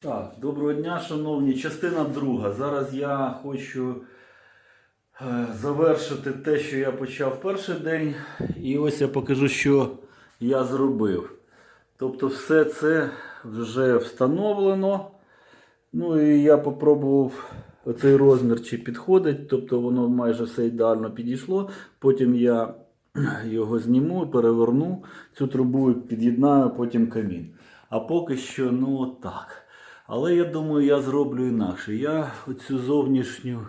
Так, доброго дня, шановні. Частина друга. Зараз я хочу е, завершити те, що я почав перший день. І ось я покажу, що я зробив. Тобто, все це вже встановлено. Ну і я попробував оцей розмір, чи підходить. Тобто воно майже все ідеально підійшло. Потім я його зніму, переверну цю трубу під'єднаю потім камін. А поки що, ну так. Але я думаю, я зроблю інакше. Я оцю зовнішню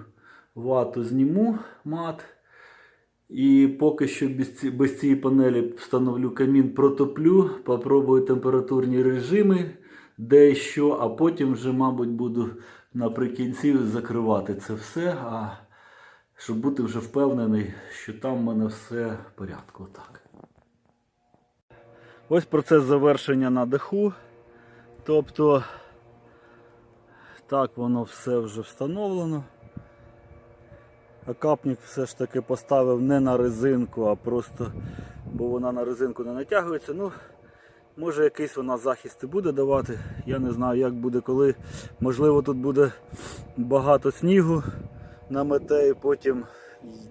вату зніму мат. І поки що без, ці, без цієї панелі встановлю камін, протоплю, попробую температурні режими, де і що, а потім вже, мабуть, буду наприкінці закривати це все, а щоб бути вже впевнений, що там в мене все в порядку. Отак. Ось процес завершення на даху. Тобто, так воно все вже встановлено. А капник все ж таки поставив не на резинку, а просто, бо вона на резинку не натягується. Ну, може якийсь вона захист і буде давати. Я не знаю, як буде коли. Можливо, тут буде багато снігу намете і потім.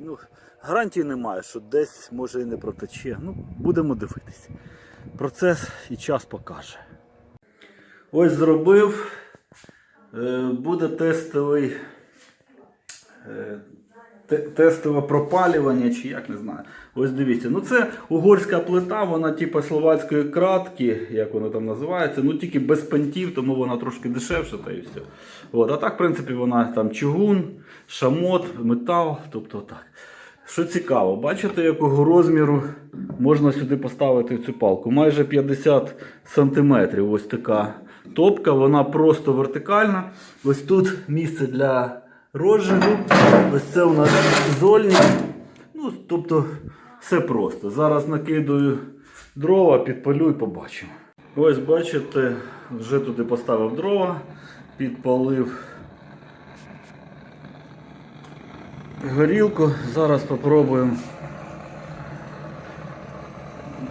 Ну, гарантії немає, що десь може і не протече. Ну, будемо дивитись. Процес і час покаже. Ось зробив. Е, Буде тестовий. е, те- Тестове пропалювання, чи як не знаю. Ось дивіться. Ну це угорська плита, вона типу словацької кратки, як вона там називається, ну тільки без пантів, тому вона трошки дешевша та і все. От. А так, в принципі, вона там чугун, шамот, метал, тобто так. Що цікаво, бачите, якого розміру можна сюди поставити цю палку? Майже 50 см. Ось така топка, вона просто вертикальна. Ось тут місце для розжигу. Ось це у нас зольник. Ну, тобто, все просто. Зараз накидаю дрова, підпалю і побачимо. Ось бачите, вже туди поставив дрова, підпалив горілку. Зараз спробуємо.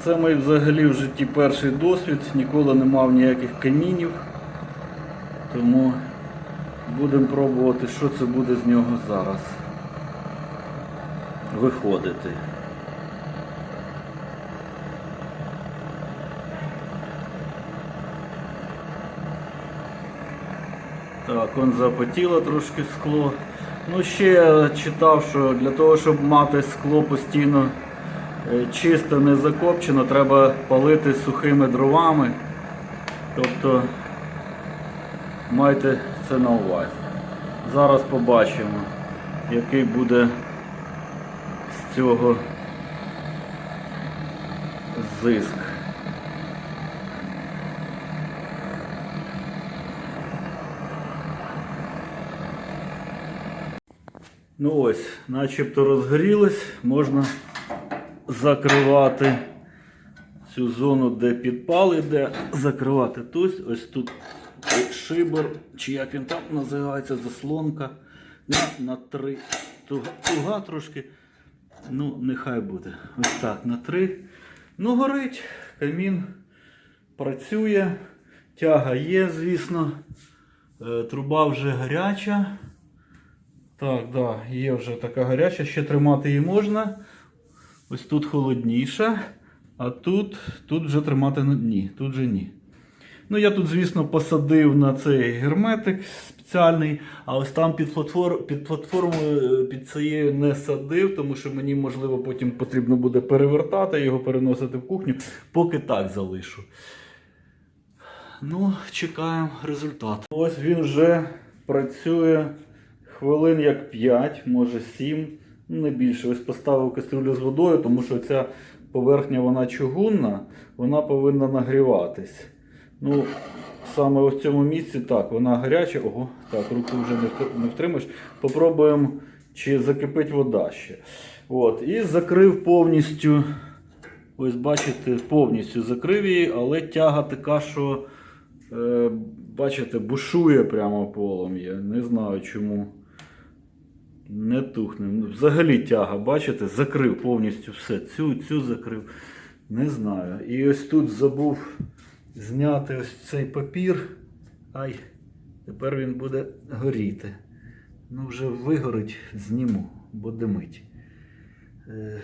Це мій взагалі в житті перший досвід, ніколи не мав ніяких камінів. Тому будемо пробувати, що це буде з нього зараз виходити. Так, он запотіло трошки скло. Ну, ще читав, що для того, щоб мати скло постійно чисто не закопчено, треба палити сухими дровами. Тобто майте це на увазі. Зараз побачимо, який буде з цього зиск. Ну ось, начебто розгорілось, можна закривати цю зону, де підпал іде, закривати тут, ось тут шибер, чи як він там називається, заслонка. На, на три. Туга, туга трошки. Ну, нехай буде. Ось так, на три. Ну, горить, камін працює, тяга є, звісно. Е, Труба вже гаряча. Так, да, є вже така гаряча, ще тримати її можна. Ось тут холодніше, а тут, тут вже тримати ні, тут же ні. Ну, я тут, звісно, посадив на цей герметик спеціальний, а ось там під, платфор... під платформою е, під цією не садив, тому що мені, можливо, потім потрібно буде перевертати його, переносити в кухню, поки так залишу. Ну, чекаємо результат. Ось він вже працює хвилин як 5, може 7, ну, не більше. Ось поставив кастрюлю з водою, тому що ця поверхня вона чугунна, вона повинна нагріватись. Ну, саме в цьому місці так, вона гаряча. Ого, так, руку вже не втримаєш. Попробуємо, чи закипить вода ще. От, і закрив повністю. Ось бачите, повністю закрив її, але тяга така, що е, бачите, бушує прямо полум'я. Не знаю чому. Не тухне. Ну, Взагалі тяга, бачите, закрив повністю все. Цю, цю закрив. Не знаю. І ось тут забув зняти ось цей папір. Ай, Тепер він буде горіти. Ну, вже вигорить, зніму, бо димить. Е,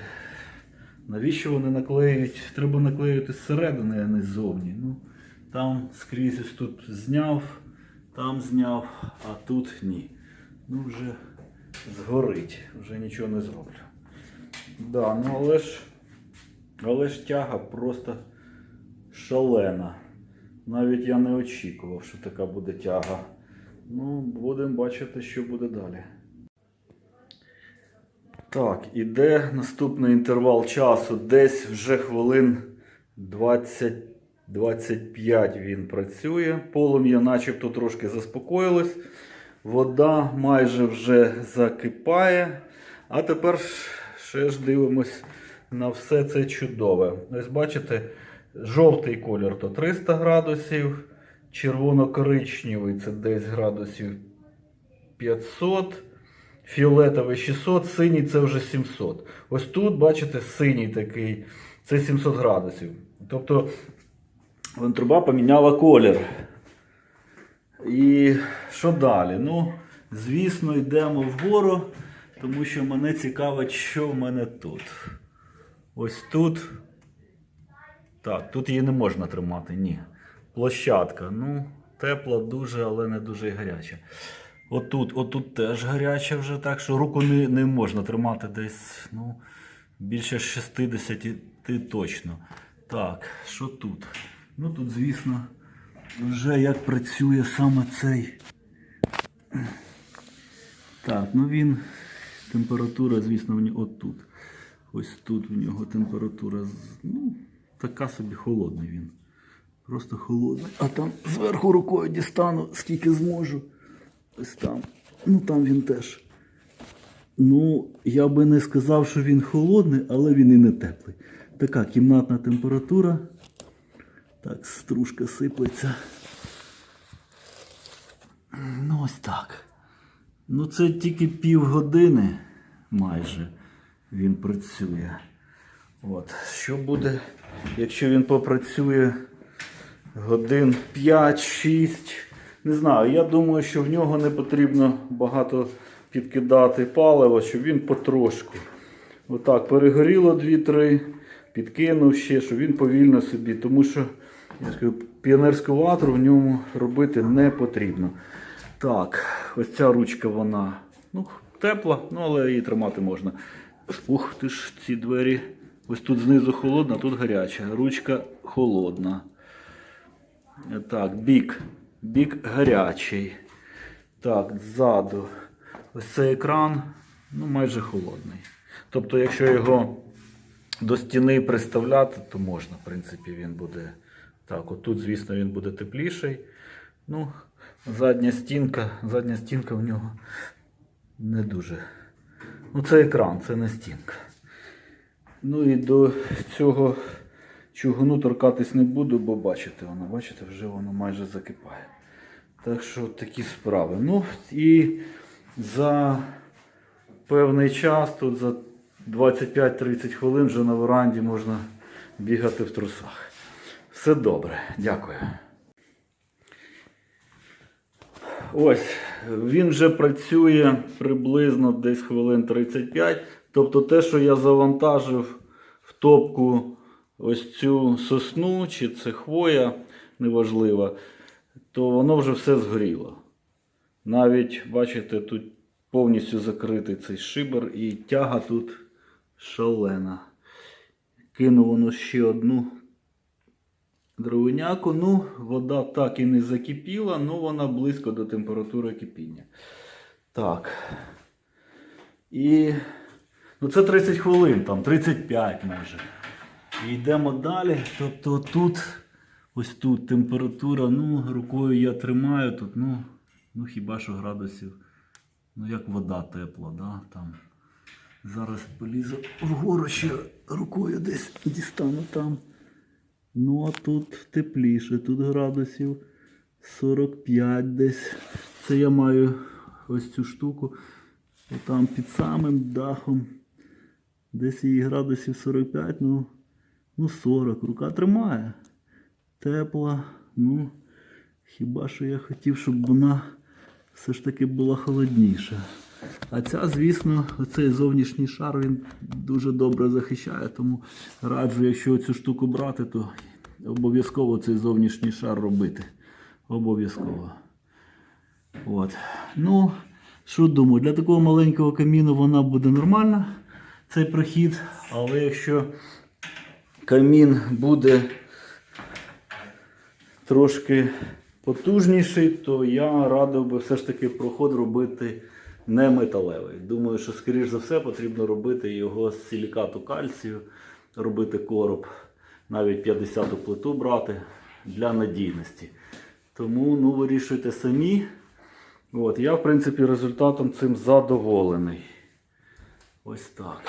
навіщо вони наклеюють? Треба наклеювати зсередини, а не ззовні. Ну, там скрізь ось тут зняв, там зняв, а тут ні. Ну, вже згорить, вже нічого не зроблю. Да, ну але ж, але ж тяга просто шалена. Навіть я не очікував, що така буде тяга. Ну, будемо бачити, що буде далі. Так, іде наступний інтервал часу. Десь вже хвилин 20-25 він працює. Полум'я начебто трошки заспокоїлось. Вода майже вже закипає. А тепер ще ж дивимось на все це чудове. Ось бачите, жовтий колір то 300 градусів, червоно-коричневий це десь градусів 500, фіолетовий 600, синій це вже 700. Ось тут, бачите, синій такий, це 700 градусів. Тобто труба поміняла колір. І що далі? Ну, звісно, йдемо вгору, тому що мене цікавить, що в мене тут. Ось тут. Так, тут її не можна тримати, ні. Площадка. Ну, тепла дуже, але не дуже гаряча. Отут, отут теж гаряча вже, так що руку не, не можна тримати десь, ну, більше 60 точно. Так, що тут? Ну тут, звісно, вже як працює саме цей. Так, ну він. Температура, звісно, отут. Ось тут в нього температура. Ну, така собі холодний він. Просто холодний. А там зверху рукою дістану, скільки зможу. Ось там. Ну там він теж. Ну, я би не сказав, що він холодний, але він і не теплий. Така кімнатна температура. Так, стружка сиплеться. Ну, ось так. Ну, це тільки півгодини майже він працює. От. Що буде, якщо він попрацює годин 5-6? Не знаю. Я думаю, що в нього не потрібно багато підкидати палива, щоб він потрошку. Отак, перегоріло 2-3, підкинув ще, щоб він повільно собі. Тому що я ж кажу, піонерську ватру в ньому робити не потрібно. Так, ось ця ручка вона ну, тепла, ну, але її тримати можна. Ух ти ж, ці двері. Ось тут знизу холодна, тут гаряча. Ручка холодна. Так, бік. Бік гарячий. Так, ззаду. Ось цей екран ну, майже холодний. Тобто, якщо його до стіни приставляти, то можна, в принципі, він буде. Так, отут, звісно, він буде тепліший. Ну, задня стінка, задня стінка в нього не дуже. Ну, це екран, це не стінка. Ну і до цього чугуну торкатись не буду, бо бачите, воно, бачите, вже воно майже закипає. Так що такі справи. Ну і за певний час, тут за 25-30 хвилин вже на веранді можна бігати в трусах. Все добре, дякую. Ось, він вже працює приблизно десь хвилин 35. Тобто те, що я завантажив в топку ось цю сосну, чи це хвоя, неважливо, то воно вже все згоріло. Навіть, бачите, тут повністю закритий цей шибер і тяга тут шалена. Кинув воно ще одну дровиняку. Ну, вода так і не закипіла, але вона близько до температури кипіння. Так. І ну, це 30 хвилин, там 35 може. І йдемо далі. Тобто тут, ось тут температура, ну, рукою я тримаю тут, ну, ну хіба що градусів, ну як вода тепла, да, там. Зараз полізу вгору ще рукою десь дістану там. Ну, а тут тепліше, тут градусів 45 десь. Це я маю ось цю штуку. Там під самим дахом. Десь її градусів 45, ну, ну 40. Рука тримає. Тепла, ну, Хіба що я хотів, щоб вона все ж таки була холодніша. А ця, звісно, цей зовнішній шар він дуже добре захищає, тому раджу, якщо цю штуку брати, то обов'язково цей зовнішній шар робити. Обов'язково. От. Ну, що думаю, для такого маленького каміну вона буде нормальна, цей прохід. Але якщо камін буде трошки потужніший, то я радив би все ж таки проход робити не металевий. Думаю, що, скоріш за все, потрібно робити його з силікату кальцію, робити короб, навіть 50-ту плиту брати для надійності. Тому ну, вирішуйте самі. От, я, в принципі, результатом цим задоволений. Ось так.